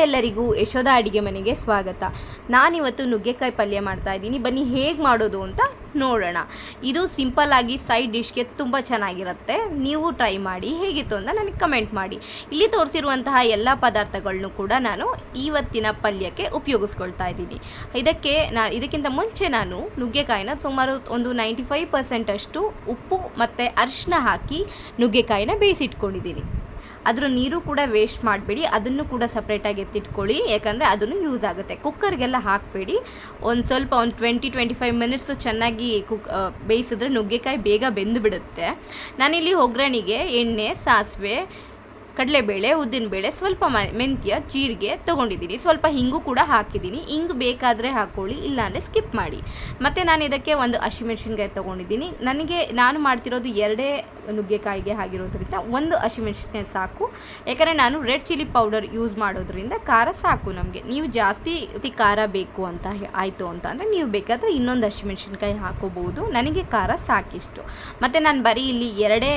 ಎಲ್ಲರಿಗೂ ಯಶೋಧ ಅಡುಗೆ ಮನೆಗೆ ಸ್ವಾಗತ. ನಾನಿವತ್ತು ನುಗ್ಗೆಕಾಯಿ ಪಲ್ಯ ಮಾಡ್ತಾ ಇದ್ದೀನಿ. ಬನ್ನಿ ಹೇಗೆ ಮಾಡೋದು ಅಂತ ನೋಡೋಣ. ಇದು ಸಿಂಪಲ್ ಆಗಿ ಸೈಡ್ ಡಿಶ್ಗೆ ತುಂಬ ಚೆನ್ನಾಗಿರುತ್ತೆ. ನೀವು ಟ್ರೈ ಮಾಡಿ ಹೇಗಿತ್ತು ಅಂತ ನನಗೆ ಕಮೆಂಟ್ ಮಾಡಿ. ಇಲ್ಲಿ ತೋರಿಸಿರುವಂತಹ ಎಲ್ಲ ಪದಾರ್ಥಗಳನ್ನು ಕೂಡ ನಾನು ಇವತ್ತಿನ ಪಲ್ಯಕ್ಕೆ ಉಪಯೋಗಿಸ್ಕೊಳ್ತಾ ಇದ್ದೀನಿ. ಇದಕ್ಕೆ ನಾ, ಇದಕ್ಕಿಂತ ಮುಂಚೆ ನಾನು ನುಗ್ಗೆಕಾಯಿನ ಸುಮಾರು ಒಂದು ನೈಂಟಿ ಫೈವ್ ಪರ್ಸೆಂಟಷ್ಟು ಉಪ್ಪು ಮತ್ತು ಅರಿಶಿನ ಹಾಕಿ ನುಗ್ಗೆಕಾಯಿನ ಬೇಯಿಸಿಟ್ಕೊಂಡಿದ್ದೀನಿ. ಅದರ ನೀರು ಕೂಡ ವೇಸ್ಟ್ ಮಾಡಬೇಡಿ. ಅದನ್ನು ಕೂಡ ಸಪ್ರೇಟಾಗಿ ಎತ್ತಿಟ್ಕೊಳ್ಳಿ. ಯಾಕಂದರೆ ಅದನ್ನು ಯೂಸ್ ಆಗುತ್ತೆ. ಕುಕ್ಕರ್ಗೆಲ್ಲ ಹಾಕಬೇಡಿ. ಒಂದು ಸ್ವಲ್ಪ ಒಂದು ಟ್ವೆಂಟಿ ಟ್ವೆಂಟಿ ಫೈವ್ ಮಿನಿಟ್ಸು ಚೆನ್ನಾಗಿ ಕುಕ್ ಬೇಯಿಸಿದ್ರೆ ನುಗ್ಗೆಕಾಯಿ ಬೇಗ ಬೆಂದು ಬಿಡುತ್ತೆ ನಾನಿಲ್ಲಿ ಒಗ್ಗರಣೆಗೆ ಎಣ್ಣೆ, ಸಾಸಿವೆ ಕಡಲೆಬೇಳೆ ಉದ್ದಿನಬೇಳೆ ಸ್ವಲ್ಪ ಮ, ಮೆಂತ್ಯ, ಜೀರಿಗೆ ತೊಗೊಂಡಿದ್ದೀನಿ. ಸ್ವಲ್ಪ ಹಿಂಗು ಕೂಡ ಹಾಕಿದ್ದೀನಿ. ಹಿಂಗು ಬೇಕಾದರೆ ಹಾಕ್ಕೊಳ್ಳಿ ಇಲ್ಲಾಂದರೆ ಸ್ಕಿಪ್ ಮಾಡಿ. ಮತ್ತು ನಾನು ಇದಕ್ಕೆ ಒಂದು ಹಸಿಮೆಣ್ಸಿನ್ಕಾಯಿ ತೊಗೊಂಡಿದ್ದೀನಿ. ನನಗೆ, ನಾನು ಮಾಡ್ತಿರೋದು ಎರಡೇ ನುಗ್ಗೆಕಾಯಿಗೆ ಆಗಿರೋದ್ರಿಂದ ಒಂದು ಹಸಿಮೆಣ್ಸಿನ್ಕಾಯಿ ಸಾಕು. ಯಾಕಂದರೆ ನಾನು ರೆಡ್ ಚಿಲ್ಲಿ ಪೌಡರ್ ಯೂಸ್ ಮಾಡೋದ್ರಿಂದ ಖಾರ ಸಾಕು ನಮಗೆ. ನೀವು ಜಾಸ್ತಿ ಖಾರ ಬೇಕು ಅಂತ ಆಯಿತು ಅಂತ ಅಂದರೆ ನೀವು ಬೇಕಾದರೆ ಇನ್ನೊಂದು ಹಸಿಮೆಣ್ಸಿನ್ಕಾಯಿ ಹಾಕೋಬೋದು. ನನಗೆ ಖಾರ ಸಾಕಿಷ್ಟು. ಮತ್ತು ನಾನು ಬರೀ ಇಲ್ಲಿ ಎರಡೇ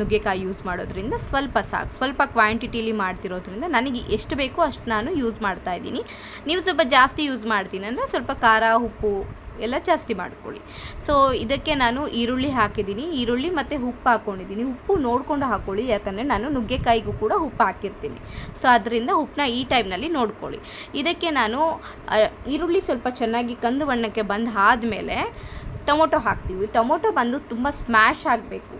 ನುಗ್ಗೆಕಾಯಿ ಯೂಸ್ ಮಾಡೋದ್ರಿಂದ ಸ್ವಲ್ಪ ಸಾಕು. ಸ್ವಲ್ಪ ಕ್ವಾಂಟಿಟಿಲಿ ಮಾಡ್ತಿರೋದ್ರಿಂದ ನನಗೆ ಎಷ್ಟು ಬೇಕೋ ಅಷ್ಟು ನಾನು ಯೂಸ್ ಮಾಡ್ತಾ ಇದ್ದೀನಿ. ನೀವು ಸ್ವಲ್ಪ ಜಾಸ್ತಿ ಯೂಸ್ ಮಾಡ್ತೀನಿ ಅಂದರೆ ಸ್ವಲ್ಪ ಖಾರ, ಉಪ್ಪು ಎಲ್ಲ ಜಾಸ್ತಿ ಮಾಡ್ಕೊಳ್ಳಿ. ಸೊ ಇದಕ್ಕೆ ನಾನು ಈರುಳ್ಳಿ ಹಾಕಿದ್ದೀನಿ. ಈರುಳ್ಳಿ ಮತ್ತು ಉಪ್ಪು ಹಾಕ್ಕೊಂಡಿದ್ದೀನಿ ಉಪ್ಪು ನೋಡಿಕೊಂಡು ಹಾಕ್ಕೊಳ್ಳಿ ಯಾಕಂದರೆ ನಾನು ನುಗ್ಗೆಕಾಯಿಗೂ ಕೂಡ ಉಪ್ಪು ಹಾಕಿರ್ತೀನಿ. ಸೊ ಅದರಿಂದ ಉಪ್ಪನ್ನ ಈ ಟೈಮ್ನಲ್ಲಿ ನೋಡ್ಕೊಳ್ಳಿ. ಇದಕ್ಕೆ ನಾನು ಈರುಳ್ಳಿ ಸ್ವಲ್ಪ ಚೆನ್ನಾಗಿ ಕಂದು ಬಣ್ಣಕ್ಕೆ ಬಂದು ಆದಮೇಲೆ ಟೊಮೊಟೊ ಹಾಕ್ತೀವಿ. ಟೊಮೊಟೊ ಬಂದು ತುಂಬ ಸ್ಮ್ಯಾಶ್ ಆಗಬೇಕು.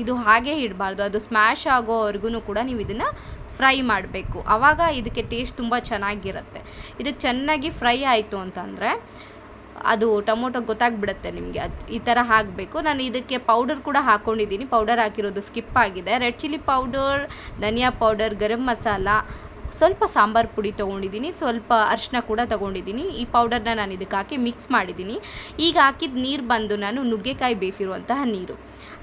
ಇದು ಹಾಗೆ ಇಡಬಾರ್ದು, ಅದು ಸ್ಮ್ಯಾಶ್ ಆಗೋವರೆಗೂ ಕೂಡ ನೀವು ಇದನ್ನು ಫ್ರೈ ಮಾಡಬೇಕು. ಆವಾಗ ಇದಕ್ಕೆ ಟೇಸ್ಟ್ ತುಂಬ ಚೆನ್ನಾಗಿರುತ್ತೆ. ಇದಕ್ಕೆ ಚೆನ್ನಾಗಿ ಫ್ರೈ ಆಯಿತು ಅಂತಂದರೆ ಅದು ಟೊಮೊಟೊ ಗೊತ್ತಾಗ್ಬಿಡುತ್ತೆ ನಿಮಗೆ, ಅದು ಈ ಥರ ಹಾಕಬೇಕು. ನಾನು ಇದಕ್ಕೆ ಪೌಡರ್ ಕೂಡ ಹಾಕ್ಕೊಂಡಿದ್ದೀನಿ ಪೌಡರ್ ಹಾಕಿರೋದು ಸ್ಕಿಪ್ ಆಗಿದೆ. ರೆಡ್ ಚಿಲ್ಲಿ ಪೌಡರ್ ಧನಿಯಾ ಪೌಡರ್ ಗರಂ ಮಸಾಲ, ಸ್ವಲ್ಪ ಸಾಂಬಾರು ಪುಡಿ ತೊಗೊಂಡಿದ್ದೀನಿ. ಸ್ವಲ್ಪ ಅರಿಶಿನ ಕೂಡ ತೊಗೊಂಡಿದ್ದೀನಿ. ಈ ಪೌಡರ್ನ ನಾನು ಇದಕ್ಕೆ ಹಾಕಿ ಮಿಕ್ಸ್ ಮಾಡಿದ್ದೀನಿ. ಈಗ ಹಾಕಿದ ನೀರು ಬಂದು ನಾನು ನುಗ್ಗೆಕಾಯಿ ಬೇಯಿಸಿರುವಂತಹ ನೀರು.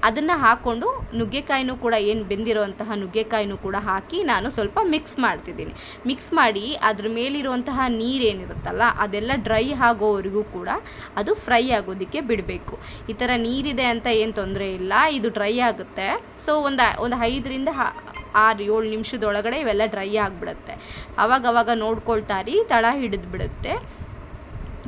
ಅದನ್ನು ಹಾಕ್ಕೊಂಡು ನುಗ್ಗೆಕಾಯಿನೂ ಕೂಡ ಏನು ಬೆಂದಿರುವಂತಹ ನುಗ್ಗೆಕಾಯಿನೂ ಕೂಡ ಹಾಕಿ ನಾನು ಸ್ವಲ್ಪ ಮಿಕ್ಸ್ ಮಾಡ್ತಿದ್ದೀನಿ. ಮಿಕ್ಸ್ ಮಾಡಿ ಅದ್ರ ಮೇಲಿರುವಂತಹ ನೀರೇನಿರುತ್ತಲ್ಲ, ಅದೆಲ್ಲ ಡ್ರೈ ಆಗೋವರೆಗೂ ಕೂಡ ಅದು ಫ್ರೈ ಆಗೋದಕ್ಕೆ ಬಿಡಬೇಕು. ಈ ಥರ ನೀರಿದೆ ಅಂತ ಏನು ತೊಂದರೆ ಇಲ್ಲ, ಇದು ಡ್ರೈ ಆಗುತ್ತೆ. ಸೊ ಒಂದು ಒಂದು ಐದರಿಂದ ಆರು, ಏಳು ನಿಮಿಷದೊಳಗಡೆ ಇವೆಲ್ಲ ಡ್ರೈ ಆಗಿಬಿಡುತ್ತೆ. ಅವಾಗ ಅವಾಗ ನೋಡ್ಕೊಳ್ತಾರಿ ತಳ ಹಿಡಿದು ಬಿಡುತ್ತೆ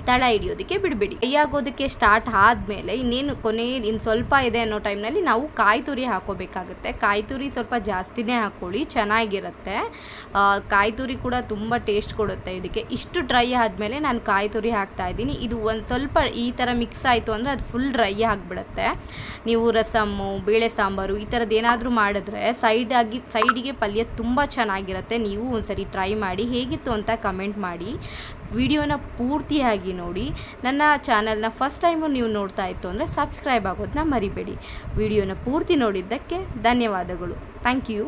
ತಳ ಹಿಡಿಯೋದಕ್ಕೆ ಬಿಡಬೇಡಿ. ಕೈ ಆಗೋದಕ್ಕೆ ಸ್ಟಾರ್ಟ್ ಆದಮೇಲೆ ಇನ್ನೇನು ಕೊನೆ ಇನ್ನು ಸ್ವಲ್ಪ ಇದೆ ಅನ್ನೋ ಟೈಮ್ನಲ್ಲಿ ನಾವು ಕಾಯಿ ತುರಿ ಹಾಕೋಬೇಕಾಗುತ್ತೆ. ಕಾಯಿ ತುರಿ ಸ್ವಲ್ಪ ಜಾಸ್ತಿನೇ ಹಾಕ್ಕೊಳ್ಳಿ ಚೆನ್ನಾಗಿರುತ್ತೆ. ಕಾಯಿ ತುರಿ ಕೂಡ ತುಂಬ ಟೇಸ್ಟ್ ಕೊಡುತ್ತೆ ಇದಕ್ಕೆ. ಇಷ್ಟು ಡ್ರೈ ಆದಮೇಲೆ ನಾನು ಕಾಯಿ ತುರಿ ಹಾಕ್ತಾ ಇದ್ದೀನಿ. ಇದು ಒಂದು ಸ್ವಲ್ಪ ಈ ಥರ ಮಿಕ್ಸ್ ಆಯಿತು ಅಂದರೆ ಅದು ಫುಲ್ ಡ್ರೈ ಆಗಿಬಿಡುತ್ತೆ. ನೀವು ರಸಮ್ಮು, ಬೇಳೆ ಸಾಂಬಾರು ಈ ಥರದ್ದು ಏನಾದರೂ ಮಾಡಿದ್ರೆ ಸೈಡಾಗಿ ಸೈಡಿಗೆ ಪಲ್ಯ ತುಂಬ ಚೆನ್ನಾಗಿರುತ್ತೆ. ನೀವು ಒಂದ್ಸರಿ ಟ್ರೈ ಮಾಡಿ, ಹೇಗಿತ್ತು ಅಂತ ಕಮೆಂಟ್ ಮಾಡಿ. ವಿಡಿಯೋನ ಪೂರ್ತಿಯಾಗಿ ನೋಡಿ. ನನ್ನ ಚಾನಲ್ನ ಫಸ್ಟ್ ಟೈಮು ನೀವು ನೋಡ್ತಾ ಇತ್ತು ಅಂದರೆ ಸಬ್ಸ್ಕ್ರೈಬ್ ಆಗೋದನ್ನ ಮರಿಬೇಡಿ. ವಿಡಿಯೋನ ಪೂರ್ತಿ ನೋಡಿದ್ದಕ್ಕೆ ಧನ್ಯವಾದಗಳು. Thank you